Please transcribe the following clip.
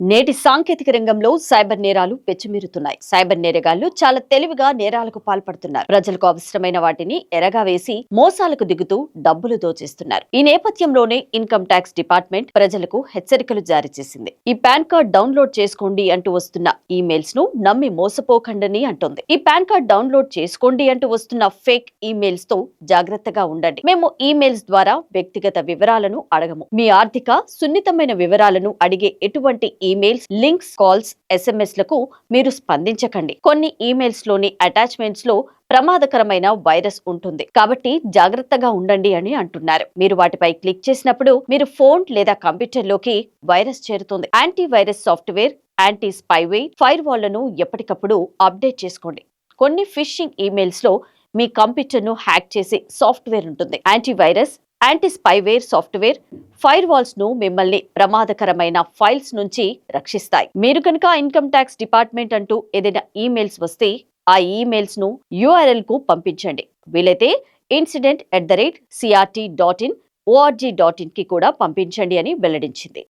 నేటి సాంకేతిక రంగంలో సైబర్ నేరాలు పెచ్చుమీరుతున్నాయి. సైబర్ నేరగాళ్ళు చాలా తెలివిగా నేరాలకు పాల్పడుతున్నారు. ప్రజలకు అవసరమైన వాటిని ఎరగా వేసి మోసాలకు దిగుతూ డబ్బులు దోచేస్తున్నారు. ఈ నేపథ్యంలోనే ఇన్కమ్ ట్యాక్స్ డిపార్ట్మెంట్ ప్రజలకు హెచ్చరికలు జారీ చేసింది. ఈ పాన్ కార్డ్ డౌన్లోడ్ చేసుకోండి అంటూ వస్తున్న ఈమెయిల్స్ను నమ్మి మోసపోకండని అంటోంది. ఈ పాన్ కార్డ్ డౌన్లోడ్ చేసుకోండి అంటూ వస్తున్న ఫేక్ ఈమెయిల్స్తో జాగ్రత్తగా ఉండండి. మేము ఈమెయిల్స్ ద్వారా వ్యక్తిగత వివరాలను అడగము. మీ ఆర్థిక సున్నితమైన వివరాలను అడిగే ఎటువంటి ఈమెయిల్స్ లింక్స్ కాల్స్ ఎస్ఎంఎస్లకు మీరు స్పందించకండి. కొన్ని ఈమెయిల్స్లోని అటాచ్మెంట్స్లో ప్రమాదకరమైన వైరస్ ఉంటుంది. కాబట్టి జాగ్రత్తగా ఉండండి అని అంటున్నారు. మీరు వాటిపై క్లిక్ చేసినప్పుడు మీరు ఫోన్ లేదా కంప్యూటర్లోకి వైరస్ చేరుతుంది. Anti virus software anti spyware fire వాళ్ళను ఎప్పటికప్పుడు అప్డేట్ చేసుకోండి. కొన్ని ఫిషింగ్ ఈమెయిల్స్లో మీ కంప్యూటర్ను హ్యాక్ చేసే సాఫ్ట్వేర్ ఉంటుంది. యాంటీవైరస్ యాంటీ స్పైవేర్ సాఫ్ట్వేర్ ఫైర్ వాల్స్ను మిమ్మల్ని ప్రమాదకరమైన ఫైల్స్ నుంచి రక్షిస్తాయి. మీరు కనుక ఇన్కమ్ ట్యాక్స్ డిపార్ట్మెంట్ అంటూ ఏదైనా ఈమెయిల్స్ వస్తే ఆ ఈమెయిల్స్ను యూఆర్ఎల్కు పంపించండి వీలైతే incident at the rate C R T dot in O R G dot ఇన్కి కూడా పంపించండి అని వెల్లడించింది.